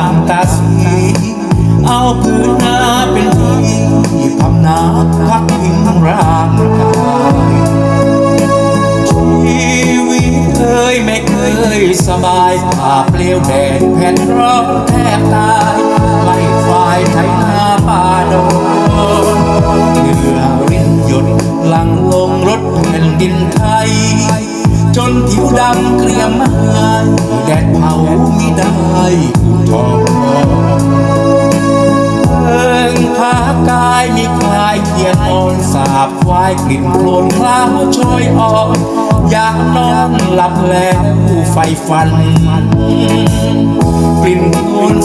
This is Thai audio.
างตาสี เอาพื้นนาเป็นที่พำนาพักพิงร่างกายชีวิตเคยไม่เคยสบายผ่าเปลี่ยวแดดแผ่นร้อนแทบตายไล่ฝ่ายไถนาป่าดงเหงื่อรินหยดหลังลงรถแผ่นดินไทย จนผิวดำเกรียมหายแดดเผามิไาบควายกลิ่นโคลนคล้าวโชยอ่อนอยากนอนหลับแล้วไฟฟันกลิ่นโคลน